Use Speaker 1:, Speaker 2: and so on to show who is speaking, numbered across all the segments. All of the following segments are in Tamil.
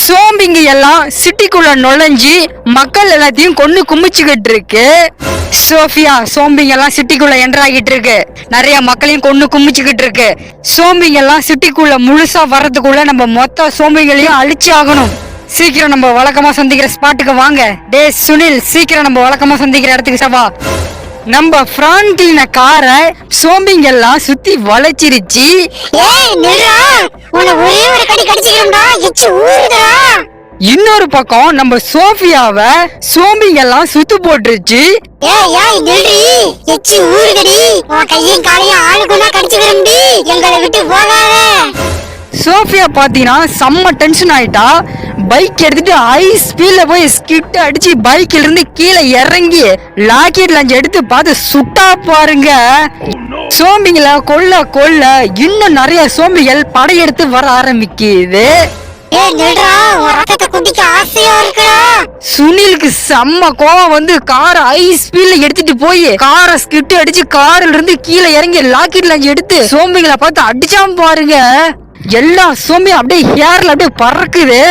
Speaker 1: சோம்பிங்க எல்லாம் சிட்டிக்குள்ள நுழைஞ்சி மக்கள் எல்லாத்தையும் கொண்டு குமிச்சுக்கிட்டு இருக்கு. சோஃபியா சோம்பிங்க எல்லாம் சிட்டிக்குள்ள என்ட்ராகிட்டு இருக்கு. நிறைய மக்களையும் கொண்டு குமிச்சுக்கிட்டு இருக்கு. சோம்பிங்க எல்லாம் சிட்டிக்குள்ள முழுசா வர்றதுக்குள்ள நம்ம மொத்த சோம்பிங்களையும் அழிச்சு ஆகணும். சீக்கிரம் நம்ம வழக்கமா சந்திக்கிற ஸ்பாட்டுக்கு வாங்க. டே சுனில் சீக்கிரம் நம்ம வழக்கமா சந்திக்கிற இடத்துக்கு சவா நம்ம பிரான்டின காரை சோம்பிங்க எல்லாம் சுத்தி வளைச்சிருச்சு. இன்னொரு பக்கம் நம்ம சோஃபியாவை சோம்பிங்க எல்லாம் சுத்து போட்டுருச்சு. சோஃபியா பாத்தீங்கன்னா செம்ம டென்ஷன் ஆயிட்டா. பைக் எடுத்துட்டு ஹை ஸ்பீட்ல போய் ஸ்கிட் அடிச்சு பைக்ல இருந்து கீழே இறங்கி லாக்கெட் லஞ்ச் எடுத்து பார்த்து சுட்டா பாருங்க. சோம்பிங்களை கொல்ல கொல்ல இன்னும் நிறைய சோம்பிகள் படையெடுத்து வர ஆரம்பிக்குது. சுனிலுக்கு செம்ம கோவம் வந்து காரை ஹை ஸ்பீட்ல எடுத்துட்டு போய் காரை ஸ்கிட் அடிச்சு கார்ல இருந்து கீழே இறங்கி லாக்கெட் லஞ்ச் எடுத்து சோம்பிங்களை பார்த்து அடிச்சாம பாருங்க. எல்லா சோம்பியும் அப்படியே ஹேர்ல அப்படியே பறக்குது.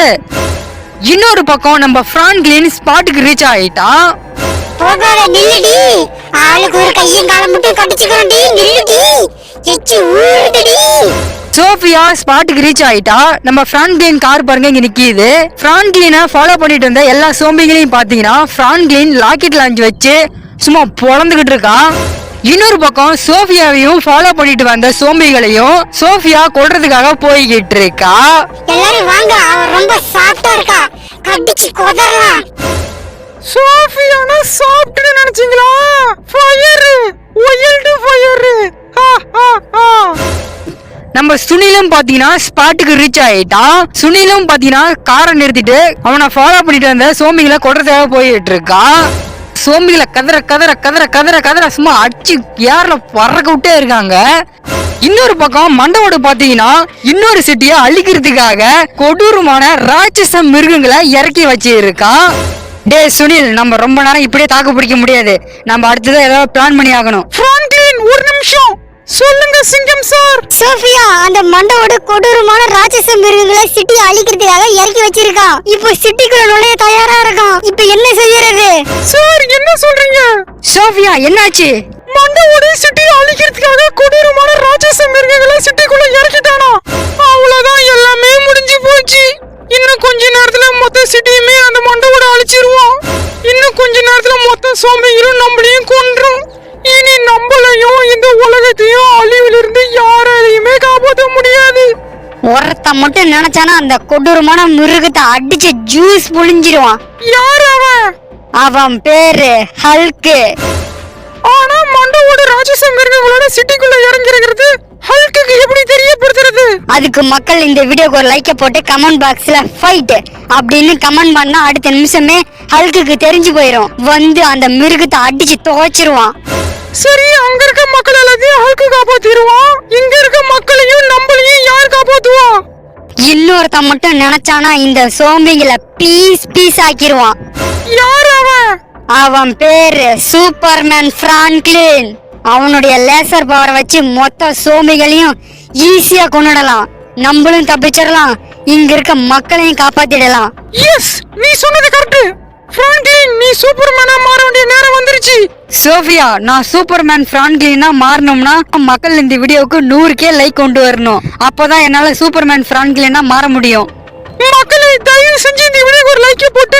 Speaker 1: இன்னொரு பக்கம் நம்ம பிரான்க்லின் ஸ்பாட்டுக்கு ரீச் ஆயிட்டான்
Speaker 2: போகாத நில்லுடி. ஆளுக்கு ஒரு கையும் காலம் மட்டும் கடிச்சிக்கிறோம்டி நில்லுடி. எச்சு ஊறுதடி.
Speaker 1: சோஃபியா ஸ்பாட்டுக்கு ரீச் ஆயிட்டா? நம்ம பிரான்க்லின் கார் பாருங்க இங்க நிக்கிது. பிரான்க்லினை ஃபாலோ பண்ணிட்டு இருந்த எல்லா சோம்பிகளையும் பாத்தீங்கன்னா பிரான்க்லின் லாக்கெட் லான்ச் வச்சு சும்மா பொழந்துகிட்டு இருக்கான் இன்னொரு பக்கம் சோஃபியாவையும் ஃபாலோ பண்ணிட்டு வந்த சோம்பிகளையும் சோஃபியா கொல்றதுக்காக போய்கிட்டு இருக்கா?
Speaker 2: எல்லாரும் வாங்க அவ ரொம்ப சாஃப்டா இருக்கா. கடிச்சு கொதறலாம்
Speaker 1: சோஃபியானா சாப்பிட்டு நினைச்சீங்களா? ஃபயர் ஒயல்டு ஃபயர் நம்ம சுனிலும் பாத்தீங்கன்னா ஸ்பாட்டுக்கு ரீச் ஆயிட்டான் சுனிலும் பாத்தீங்கன்னா காரை நிறுத்திட்டு அவனை ஃபாலோ பண்ணிட்டு வந்த சோம்பிகளை கொட்டுறதுக்காக போயிட்டு இருக்கான் சோம்பிகளை கதற கதற கதற கதற கதற சும்மா அடிச்சு ஏர்ல பறக்க விட்டே இருக்காங்க. இன்னொரு பக்கம் மண்டவோடு பாத்தீங்கன்னா இன்னொரு சிட்டியை அழிக்கிறதுக்காக கொடூரமான ராட்சச மிருகங்களை இறக்கி வச்சிருக்கான் டே சுனில் நம்ம ரொம்ப நேரம் இப்படியே தாக்கு பிடிக்க முடியாது. நம்ம அடுத்ததான் ஏதாவது பிளான் பண்ணி ஆகணும். பிரான்க்லின் ஒரு நிமிஷம். சொல்லுங்க சிங்கம் சார்.
Speaker 2: சோஃபியா அந்த மண்டவோட கொடூரமான ராட்சச மிருகங்களை சிட்டி அழிக்கிறதுக்காக இறக்கி வச்சிருக்கான். இப்போ சிட்டிக்குள்ள நுழைய தயாரா இருக்கான். இப்போ என்ன செய்யறது
Speaker 1: சார் என்ன சொல்றீங்க? சோஃபியா என்னாச்சு? மண்டவோட சிட்டி அழிக்கிறதுக்காக கொடூரமான ராட்சச மிருகங்களை சிட்டிக்குள்ள இறக்கிட்டானா? அவ்வளவுதான் எல்லாமே முடிஞ்சு போச்சு. இன்னும் கொஞ்ச நேரத்துல மொத்த சிட்டியுமே அந்த மண்டவோட அழிச்சிருவான் இன்னும் கொஞ்ச நேரத்துல மொத்த சோம்பிகளும் நம்மளையும் கொன்றும். இனி நம்மளையும் இந்த உலகத்தையும் அழிவிலிருந்து யாராலையுமே காப்பாற்ற முடியாது.
Speaker 2: ஒருத்த மட்டும் நினைச்சானா அந்த கொடூரமான மிருகத்தை அடிச்சு ஜூஸ் புழிஞ்சிருவான்.
Speaker 1: யார் அவன்?
Speaker 2: அவன் பேரு ஹல்கு
Speaker 1: ஆனா மண்டவோட ராட்சச மிருகங்களோட சிட்டிக்குள்ள இறங்கிருக்கிறது ஹல்குக்கு எப்படி தெரியப்படுத்துறது?
Speaker 2: அதுக்கு மக்கள் இந்த வீடியோக்கு ஒரு லைக்க போட்டு கமெண்ட் பாக்ஸ்ல ஃபைட் அப்படின்னு கமெண்ட் பண்ணா அடுத்த நிமிஷமே ஹல்குக்கு தெரிஞ்சு போயிடும் வந்து அந்த மிருகத்தை அடிச்சு துவைச்சிருவான்
Speaker 1: சரி அங்க இருக்க மக்கள் எல்லாத்தையும் ஹல்கு காப்பாத்திடுவான். இங்க இருக்க மக்களையும் நம்மளையும் யார் காப்பாத்துவா?
Speaker 2: இன்னொருத்தன் மட்டும் நினைச்சானா இந்த சோம்பிங்களை பீஸ் பீஸ் ஆக்கிருவான்.
Speaker 1: யார்
Speaker 2: அவன் பேரு சூப்பர்மேன் பிரான்க்லின் அவனுடைய லேசர் பவரை வச்சு மொத்த சோம்பிகளையும் ஈஸியா கொண்டுடலாம் நம்மளும் தப்பிச்சிடலாம். இங்க இருக்க மக்களையும் காப்பாத்திடலாம்.
Speaker 1: எஸ் நீ சொன்னது கரெக்ட் பிரான்க்லின் நீ சூப்பர்மேனா மாற வேண்டிய நேரம் வந்துருச்சு. சோஃபியா நான் சூப்பர்மேன் பிரான்க்லினா மாறணும்னா மக்கள் இந்த வீடியோவுக்கு நூறு கே லைக் கொண்டு வரணும். அப்பதான் என்னால சூப்பர்மேன் பிரான்க்லினா மாற முடியும். மக்களை தயவு செஞ்சு இந்த வீடியோக்கு ஒரு லைக் போட்டு